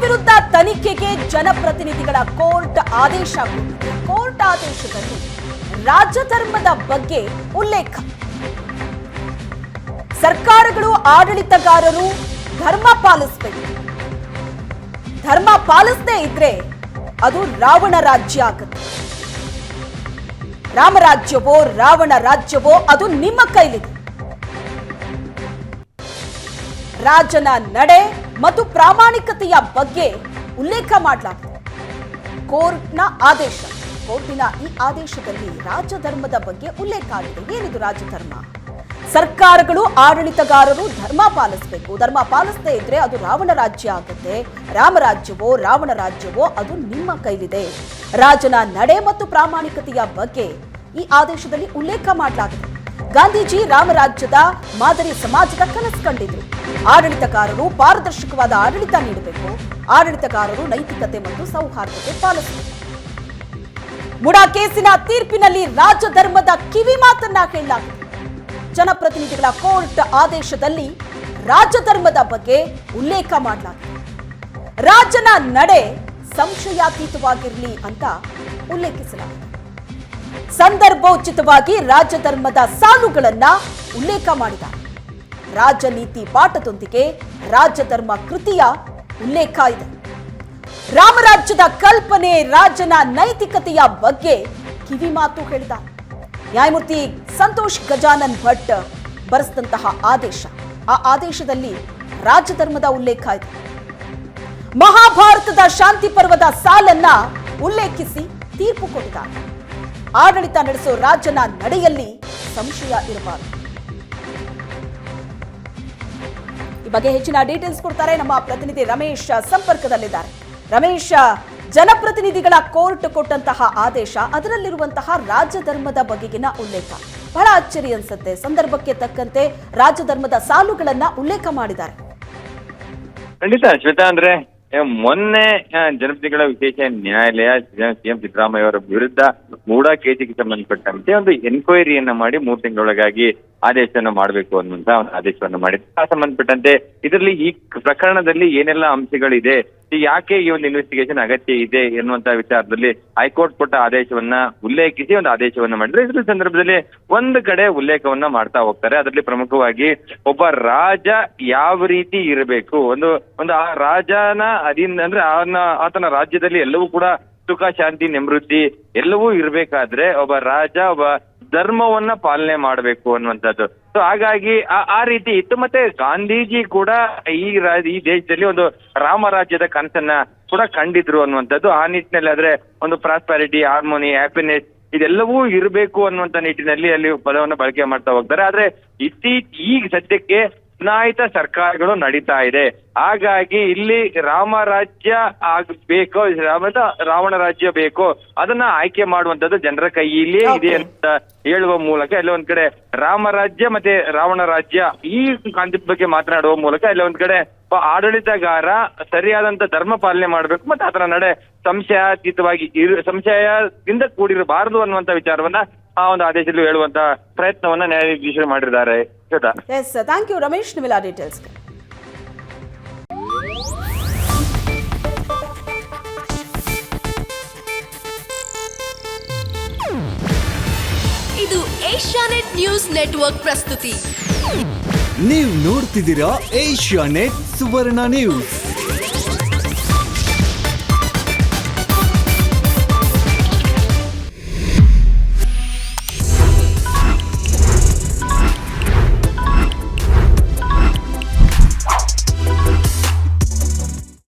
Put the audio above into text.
ವಿರುದ್ಧ ತನಿಖೆಗೆ ಜನಪ್ರತಿನಿಧಿಗಳ ಕೋರ್ಟ್ ಆದೇಶ ಕೋರ್ಟ್ ಆದೇಶದಲ್ಲಿ ರಾಜಧರ್ಮದ ಬಗ್ಗೆ ಉಲ್ಲೇಖ. ಸರ್ಕಾರಗಳು ಆಡಳಿತಗಾರರು ಧರ್ಮ ಪಾಲಿಸಬೇಕು. ಧರ್ಮ ಪಾಲಿಸದೇ ಇದ್ರೆ ಅದು ರಾವಣ ರಾಜ್ಯ ಆಗುತ್ತೆ. ರಾಮರಾಜ್ಯವೋ ರಾವಣ ರಾಜ್ಯವೋ, ಅದು ನಿಮ್ಮ ಕೈಲಿದೆ. ರಾಜನ ನಡೆ ಮತ್ತು ಪ್ರಾಮಾಣಿಕತೆಯ ಬಗ್ಗೆ ಉಲ್ಲೇಖ ಮಾಡಲಾಗಿದೆ ಕೋರ್ಟ್ನ ಆದೇಶ. ಕೋರ್ಟಿನ ಈ ಆದೇಶದಲ್ಲಿ ರಾಜಧರ್ಮದ ಬಗ್ಗೆ ಉಲ್ಲೇಖ ಆಗಿದೆ. ಏನಿದು ರಾಜಧರ್ಮ ಸರ್ಕಾರಗಳು, ಆಡಳಿತಗಾರರು ಧರ್ಮ ಪಾಲಿಸಬೇಕು. ಧರ್ಮ ಪಾಲಿಸದೇ ಇದ್ರೆ ಅದು ರಾವಣ ರಾಜ್ಯ ಆಗುತ್ತೆ. ರಾಮರಾಜ್ಯವೋ ರಾವಣ ರಾಜ್ಯವೋ, ಅದು ನಿಮ್ಮ ಕೈಲಿದೆ. ರಾಜನ ನಡೆ ಮತ್ತು ಪ್ರಾಮಾಣಿಕತೆಯ ಬಗ್ಗೆ ಈ ಆದೇಶದಲ್ಲಿ ಉಲ್ಲೇಖ ಮಾಡಲಾಗಿದೆ ಗಾಂಧೀಜಿ ರಾಮರಾಜ್ಯದ ಮಾದರಿ ಸಮಾಜದ ಕನಸು ಕಂಡಿದ್ರು. ಆಡಳಿತಕಾರರು ಪಾರದರ್ಶಕವಾದ ಆಡಳಿತ ನೀಡಬೇಕು. ಆಡಳಿತಕಾರರು ನೈತಿಕತೆ ಮತ್ತು ಸೌಹಾರ್ದತೆ ಪಾಲಿಸಬೇಕು. ಮುಡಾ ಕೇಸಿನ ತೀರ್ಪಿನಲ್ಲಿ ರಾಜಧರ್ಮದ ಕಿವಿ ಮಾತನ್ನ ಕೇಳಲಾಗಿದೆ ಜನಪ್ರತಿನಿಧಿಗಳ ಕೋರ್ಟ್ ಆದೇಶದಲ್ಲಿ ರಾಜಧರ್ಮದ ಬಗ್ಗೆ ಉಲ್ಲೇಖ ಮಾಡಲಾಗಿದೆ. ರಾಜನ ನಡೆ ಸಂಶಯಾತೀತವಾಗಿರಲಿ ಅಂತ ಉಲ್ಲೇಖಿಸಲಾಗಿದೆ. ಸಂದರ್ಭೋಚಿತವಾಗಿ ರಾಜಧರ್ಮದ ಸಾಲುಗಳನ್ನ ಉಲ್ಲೇಖ ಮಾಡಿದ. ರಾಜನೀತಿ ಪಾಠದೊಂದಿಗೆ ರಾಜಧರ್ಮ ಕೃತಿಯ ಉಲ್ಲೇಖ ಇದೆ. ರಾಮರಾಜ್ಯದ ಕಲ್ಪನೆ ರಾಜನ ನೈತಿಕತೆಯ ಬಗ್ಗೆ ಕಿವಿಮಾತು ಹೇಳಿದ. ನ್ಯಾಯಮೂರ್ತಿ ಸಂತೋಷ್ ಗಜಾನನ್ ಭಟ್ ಬರೆಸಿದಂತಹ ಆದೇಶ. ಆ ಆದೇಶದಲ್ಲಿ ರಾಜಧರ್ಮದ ಉಲ್ಲೇಖ ಇದೆ. ಮಹಾಭಾರತದ ಶಾಂತಿ ಪರ್ವದ ಸಾಲನ್ನ ಉಲ್ಲೇಖಿಸಿ ತೀರ್ಪು ಕೊಟ್ಟಿದ್ದಾರೆ. ಆಡಳಿತ ನಡೆಸೋ ರಾಜನ ನಡೆಯಲ್ಲಿ ಸಂಶಯ ಇರಬಾರದು. ಈ ಬಗ್ಗೆ ಹೆಚ್ಚಿನ ಡೀಟೇಲ್ಸ್ ಕೊಡ್ತಾರೆ ನಮ್ಮ ಪ್ರತಿನಿಧಿ ರಮೇಶ್ ಸಂಪರ್ಕದಲ್ಲಿದ್ದಾರೆ. ರಮೇಶ್, ಜನಪ್ರತಿನಿಧಿಗಳ ಕೋರ್ಟ್ ಕೊಟ್ಟಂತಹ ಆದೇಶ, ಅದರಲ್ಲಿರುವಂತಹ ರಾಜಧರ್ಮದ ಬಗೆಗಿನ ಉಲ್ಲೇಖ. ಬಹಳ ಅಚ್ಚರಿ ಅನ್ಸುತ್ತೆ. ಸಂದರ್ಭಕ್ಕೆ ತಕ್ಕಂತೆ ರಾಜಧರ್ಮದ ಸಾಲುಗಳನ್ನ ಉಲ್ಲೇಖ ಮಾಡಿದ್ದಾರೆ. ಖಂಡಿತ ಶ್ವೇತಾ ಅಂದ್ರೆ ಮೊನ್ನೆ ಆ, ಜನಪ್ರತಿನಿಧಿಗಳ ವಿಶೇಷ ನ್ಯಾಯಾಲಯ ಸಿಎಂ ಸಿದ್ದರಾಮಯ್ಯ ಅವರ ವಿರುದ್ಧ ಮೂಡಾ ಕೇಸಿಗೆ ಸಂಬಂಧಪಟ್ಟಂತೆ ಒಂದು ಎನ್ಕ್ವೈರಿಯನ್ನ ಮಾಡಿ ಮೂರು ತಿಂಗಳೊಳಗಾಗಿ ಆದೇಶವನ್ನು ಮಾಡಬೇಕು ಅನ್ನುವಂತ ಆದೇಶವನ್ನು ಮಾಡಿದ್ರು. ಆ ಸಂಬಂಧಪಟ್ಟಂತೆ ಇದರಲ್ಲಿ ಈ ಪ್ರಕರಣದಲ್ಲಿ ಏನೆಲ್ಲ ಅಂಶಗಳಿದೆ ಯಾಕೆ ಈ ಒಂದು ಇನ್ವೆಸ್ಟಿಗೇಷನ್ ಅಗತ್ಯ ಇದೆ ಎನ್ನುವಂತ ವಿಚಾರದಲ್ಲಿ ಹೈಕೋರ್ಟ್ ಕೊಟ್ಟ ಆದೇಶವನ್ನ ಉಲ್ಲೇಖಿಸಿ ಒಂದು ಆದೇಶವನ್ನ ಮಾಡಿದ್ರೆ. ಇದ್ರ ಸಂದರ್ಭದಲ್ಲಿ ಒಂದು ಕಡೆ ಉಲ್ಲೇಖವನ್ನ ಮಾಡ್ತಾ ಹೋಗ್ತಾರೆ. ಅದರಲ್ಲಿ ಪ್ರಮುಖವಾಗಿ ಒಬ್ಬ ರಾಜ ಯಾವ ರೀತಿ ಇರಬೇಕು? ಒಂದು ಒಂದು ಆ ರಾಜನ ಅಧೀನ ಅಂದ್ರೆ ಆತನ ರಾಜ್ಯದಲ್ಲಿ ಎಲ್ಲವೂ ಕೂಡ ಸುಖ, ಶಾಂತಿ ನಿಮೃದ್ಧಿ ಎಲ್ಲವೂ ಇರಬೇಕಾದ್ರೆ ಒಬ್ಬ ರಾಜ, ಒಬ್ಬ ಧರ್ಮವನ್ನ ಪಾಲನೆ ಮಾಡಬೇಕು ಅನ್ನುವಂಥದ್ದು. ಸೊ ಹಾಗಾಗಿ ಆ- ರೀತಿ ಇತ್ತು. ಮತ್ತೆ ಗಾಂಧೀಜಿ ಕೂಡ ಈ ಈ ದೇಶದಲ್ಲಿ ಒಂದು ರಾಮರಾಜ್ಯದ ಕನಸನ್ನ ಕೂಡ ಕಂಡಿದ್ರು ಅನ್ನುವಂಥದ್ದು. ಆ ನಿಟ್ಟಿನಲ್ಲಿ ಆದ್ರೆ ಒಂದು ಪ್ರಾಸ್ಪಾರಿಟಿ ಹಾರ್ಮೋನಿ ಹ್ಯಾಪಿನೆಸ್ ಇದೆಲ್ಲವೂ ಇರಬೇಕು ಅನ್ನುವಂಥ ನಿಟ್ಟಿನಲ್ಲಿ ಅಲ್ಲಿ ಪದವನ್ನು ಬಳಕೆ ಮಾಡ್ತಾ ಹೋಗ್ತಾರೆ. ಆದ್ರೆ ಇತ್ತೀಚ, ಈಗ ಸದ್ಯಕ್ಕೆ ಚುನಾಯಿತ ಸರ್ಕಾರಗಳು ನಡೀತಾ ಇದೆ. ಹಾಗಾಗಿ ಇಲ್ಲಿ ರಾಮರಾಜ್ಯ ಆಗ್ಬೇಕೋ ರಾಮದ ರಾವಣ ರಾಜ್ಯ ಬೇಕೋ ಅದನ್ನ ಆಯ್ಕೆ ಮಾಡುವಂತದ್ದು ಜನರ ಕೈಯಲ್ಲಿ ಇದೆ ಅಂತ ಹೇಳುವ ಮೂಲಕ ಎಲ್ಲ ಒಂದ್ ಕಡೆ ರಾಮರಾಜ್ಯ ಮತ್ತೆ ರಾವಣ ರಾಜ್ಯ ಈ ಕಾನ್ಸೆಪ್ಟ್ ಬಗ್ಗೆ ಮಾತನಾಡುವ ಮೂಲಕ ಎಲ್ಲ ಒಂದ್ ಕಡೆ ಆಡಳಿತಗಾರ ಸರಿಯಾದಂತ ಧರ್ಮ ಪಾಲನೆ ಮಾಡಬೇಕು ಮತ್ತೆ ಅದರ ನಡೆ ಸಂಶಯಾತೀತವಾಗಿ ಇರು ಸಂಶಯದಿಂದ ಕೂಡಿರಬಾರದು ಅನ್ನುವಂತ ವಿಚಾರವನ್ನ ಆ ಒಂದು ಆದೇಶದಲ್ಲಿ ಹೇಳುವಂತ ಪ್ರಯತ್ನವನ್ನ ನ್ಯಾಯಾಧೀಶರು ಮಾಡಿದ್ದಾರೆ. Shweta yes thank you Ramesh ನಿಮ್ಮೆಲ್ಲ ಡೀಟೇಲ್ಸ್ ಇದು ಏಷ್ಯಾನೆಟ್ ನ್ಯೂಸ್ ನೆಟ್ವರ್ಕ್ ಪ್ರಸ್ತುತಿ ನೀವು ನೋಡ್ತಿದ್ದೀರಾ ಏಷ್ಯಾ ನೆಟ್ ಸುವರ್ಣ ನ್ಯೂಸ್